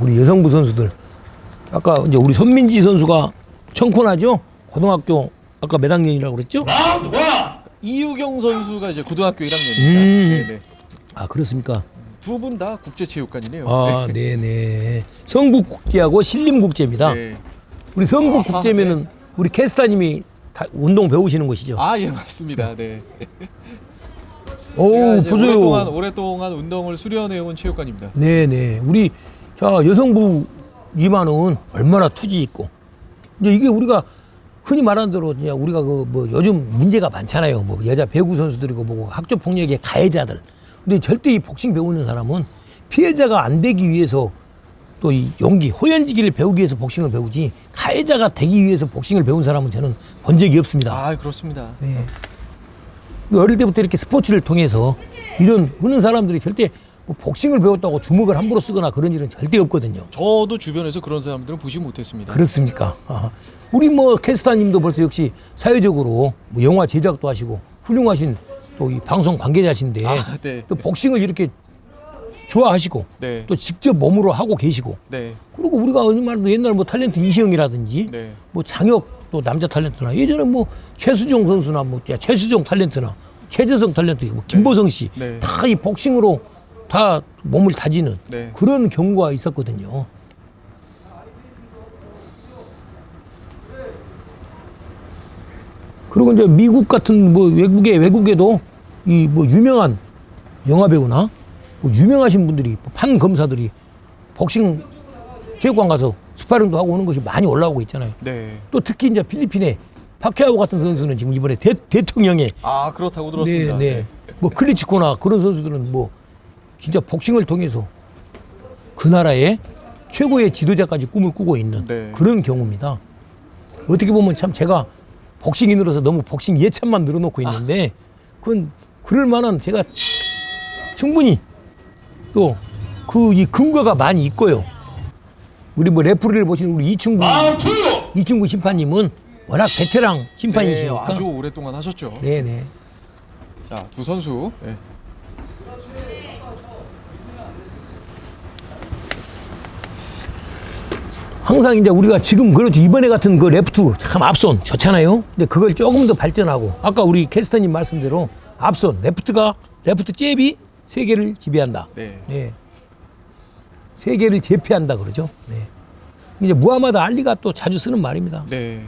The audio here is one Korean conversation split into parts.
우리 여성부 선수들 아까 이제 우리 손민지 선수가 청코나죠 고등학교 아까 몇 학년이라고 그랬죠? 이유경 선수가 이제 고등학교 1학년입니다. 음. 네네. 아 그렇습니까? 두 분 다 국제체육관이네요. 아 네네 성북국제하고 신림국제입니다. 네. 우리 성북국제면은 우리 캐스타님이 다 운동 배우시는 곳이죠. 아, 예, 맞습니다. 네. 오 제가 이제 보세요. 오랫동안 오랫동안 운동을 수련해 온 체육관입니다. 네네. 우리 자 여성부지만은 얼마나 투지 있고. 이제 이게 우리가 흔히 말하는 대로 그냥 우리가 그 뭐 요즘 문제가 많잖아요. 뭐 여자 배구 선수들이고 뭐 학교 폭력의 가해자들. 근데 절대 이 복싱 배우는 사람은 피해자가 안 되기 위해서 또 이 용기, 호연지기를 배우기 위해서 복싱을 배우지 가해자가 되기 위해서 복싱을 배운 사람은 저는 본 적이 없습니다. 아, 그렇습니다. 네. 어릴 때부터 이렇게 스포츠를 통해서 이런 하는 사람들이 절대 뭐 복싱을 배웠다고 주먹을 함부로 쓰거나 그런 일은 절대 없거든요. 저도 주변에서 그런 사람들은 보지 못했습니다. 그렇습니까? 아하. 우리 뭐 캐스타님도 벌써 역시 사회적으로 뭐 영화 제작도 하시고 훌륭하신 또 이 방송 관계자신데 아, 네. 또 복싱을 이렇게 좋아하시고 네. 또 직접 몸으로 하고 계시고 네. 그리고 우리가 얼마나 옛날 뭐 탤런트 이시영이라든지 네. 뭐 장혁 또 남자 탤런트나 예전에 뭐 최수종 선수나 뭐 야, 최수종 탤런트나 최재성 탤런트 뭐 김보성 씨 네. 다이 복싱으로 다 몸을 다지는 네. 그런 경우가 있었거든요. 그리고 이제 미국 같은 뭐 외국에 외국에도 이 뭐 유명한 영화 배우나 뭐 유명하신 분들이 뭐판 검사들이 복싱 체육관 가서 스파링도 하고 오는 것이 많이 올라오고 있잖아요. 네. 또 특히 이제 필리핀의 파케아오 같은 선수는 지금 이번에 대, 대통령의 아, 그렇다고 들었습니다. 네, 네. 뭐 클리치코나 그런 선수들은 뭐 진짜 복싱을 통해서 그 나라의 최고의 지도자까지 꿈을 꾸고 있는 네. 그런 경우입니다. 어떻게 보면 참 제가 복싱인으로서 너무 복싱 예찬만 늘어놓고 있는데 그건 그럴 만한 제가 충분히 또 그 이 근거가 많이 있고요. 우리 뭐 레프리를 보시는 우리 이충구 이충구 심판님은 워낙 베테랑 네, 심판이시니까 아주 오랫동안 하셨죠. 네네. 자, 두 선수. 네. 항상 이제 우리가 지금 그렇죠 이번에 같은 그 레프트 참 앞손 좋잖아요. 근데 그걸 조금 더 발전하고 아까 우리 캐스터님 말씀대로 앞손 레프트가 레프트 잽이 세계를 지배한다. 네. 네. 세계를 제패한다 그러죠. 네. 이제 무하마드 알리가 또 자주 쓰는 말입니다. 네.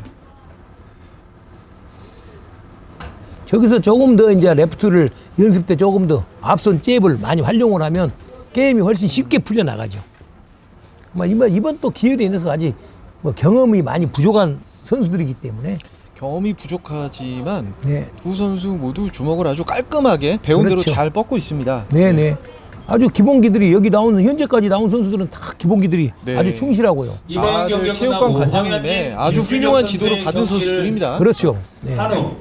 저기서 조금 더 이제 레프트를 연습 때 조금 더 앞선 잽을 많이 활용을 하면 게임이 훨씬 쉽게 풀려 나가죠. 아마 이번 이번 또 기회로 인해서 아직 뭐 경험이 많이 부족한 선수들이기 때문에 경험이 부족하지만 네, 두 선수 모두 주먹을 아주 깔끔하게 배운 그렇죠. 대로 잘 뻗고 있습니다. 네, 네. 아주 기본기들이 여기 나오는 현재까지 나온 선수들은 다 기본기들이 네. 아주 충실하고요. 이번 다들 경기가 체육관 관장님의 아주 훌륭한 지도를 받은 선수들입니다. 그렇죠. 네. 한후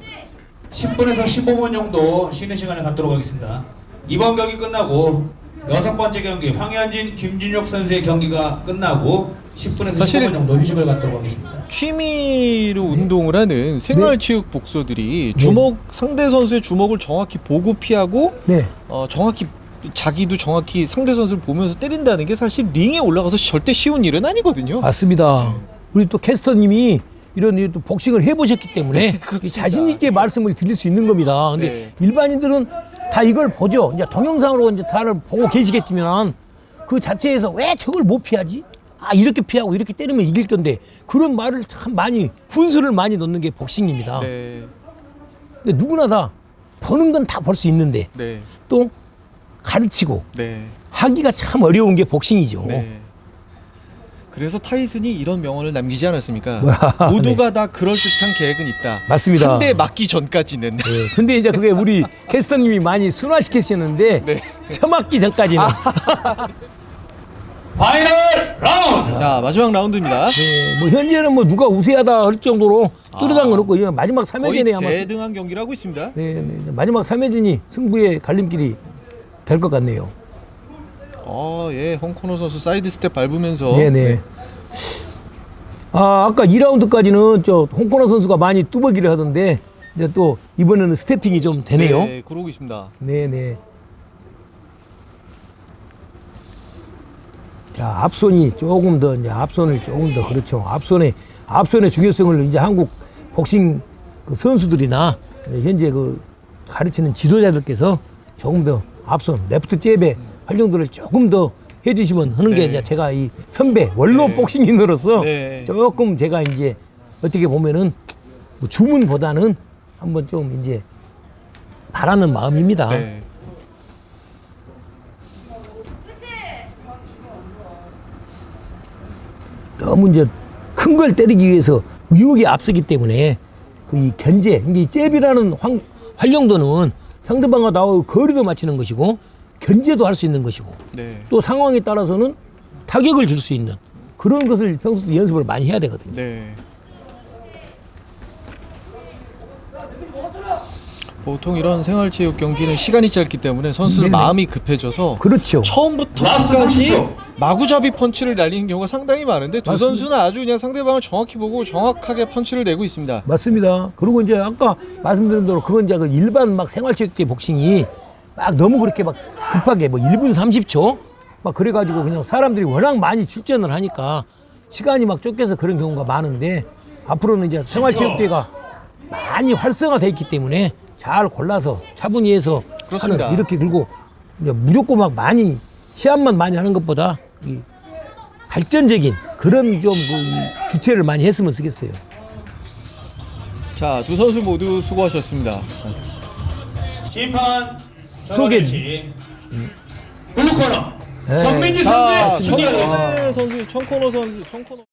10분에서 15분 정도 쉬는 시간을 갖도록 하겠습니다. 이번 경기 끝나고 여섯 번째 경기 황현진, 김준혁 선수의 경기가 끝나고 10분에서 사실은 15분 정도 휴식을 갖도록 하겠습니다. 취미로 운동을 하는 생활체육 복서들이 주먹 상대 선수의 주먹을 정확히 보고 피하고 네. 어, 정확히 자기도 정확히 상대 선수를 보면서 때린다는 게 사실 링에 올라가서 절대 쉬운 일은 아니거든요. 맞습니다. 우리 또 캐스터님이 이런 이또 복싱을 해보셨기 때문에 네, 그렇습니다. 자신 있게 말씀을 드릴 수 있는 겁니다. 근데 네. 일반인들은 다 이걸 보죠. 이제 동영상으로 이제 다를 보고 계시겠지만 그 자체에서 왜 저걸 못 피하지? 아 이렇게 피하고 이렇게 때리면 이길 건데 그런 말을 참 많이 훈수를 많이 넣는 게 복싱입니다. 네, 근데 누구나 다 보는 건 다 볼 수 있는데 네, 또 가르치고 네, 하기가 참 어려운 게 복싱이죠. 네. 그래서 타이슨이 이런 명언을 남기지 않았습니까? 와, 모두가 다 그럴 듯한 계획은 있다. 맞습니다. 한 대 맞기 전까지는. 네, 근데 이제 그게 우리 캐스터님이 많이 순화시키셨는데 네. 처맞기 전까지는 파이널 라운드! 자 마지막 라운드입니다. 네, 뭐 현재는 뭐 누가 우세하다 할 정도로 뚜렷한 건 없고 이제 마지막 거의 3회전에 아마 대등한 경기를 하고 있습니다. 네, 네, 마지막 3회전이 승부의 갈림길이 될 것 같네요. 아, 예, 홍코너 선수 사이드 스텝 밟으면서 네, 네. 아, 아까 2라운드까지는 저 홍코나 선수가 많이 뚜벅이를 하던데 이제 또 이번에는 스태핑이 좀 되네요. 네, 그러고 있습니다. 네, 네. 자, 앞손이 조금 더 이제 앞손을 조금 더 그렇죠. 앞손의 앞손의 중요성을 이제 한국 복싱 그 선수들이나 현재 그 가르치는 지도자들께서 조금 더 앞손 레프트 잽의 활용도를 조금 더 해주시면 하는 게 네. 이제 제가 이 선배 원로 네. 복싱인으로서 네. 조금 제가 이제 어떻게 보면은 뭐 주문보다는 한번 좀 이제 바라는 마음입니다. 네. 너무 이제 큰 걸 때리기 위해서 의욕이 앞서기 때문에 그이 견제, 근데 이 잽이라는 황- 활용도는 상대방과 나와 거리도 맞추는 것이고 견제도 할 수 있는 것이고 네. 또 상황에 따라서는 타격을 줄 수 있는 그런 것을 평소 연습을 많이 해야 되거든요. 네. 보통 이런 생활체육 경기는 시간이 짧기 때문에 선수들 네네. 마음이 급해져서 그렇죠. 처음부터 끝까지 30초. 마구잡이 펀치를 날리는 경우가 상당히 많은데 두 맞습니다. 선수는 아주 그냥 상대방을 정확히 보고 정확하게 펀치를 내고 있습니다. 맞습니다. 그리고 이제 아까 말씀드린 대로 그건 이제 그 일반 막 생활체육계 복싱이 막 너무 그렇게 막 급하게 뭐 1분 30초 막 그래가지고 그냥 사람들이 워낙 많이 출전을 하니까 시간이 막 쫓겨서 그런 경우가 많은데 앞으로는 이제 생활체육대가 많이 활성화돼 있기 때문에 잘 골라서 차분히 해서 그렇습니다. 하는 이렇게 그리고 이제 무조건 막 많이 시합만 많이 하는 것보다 이 발전적인 그런 좀 그 주체를 많이 했으면 쓰겠어요. 자, 두 선수 모두 수고하셨습니다. 심판 소개. 전원일치 블루 코너 네. 성민지 자, 선수의 되겠습니다. 청코너 선수, 청코너 선수, 청코너.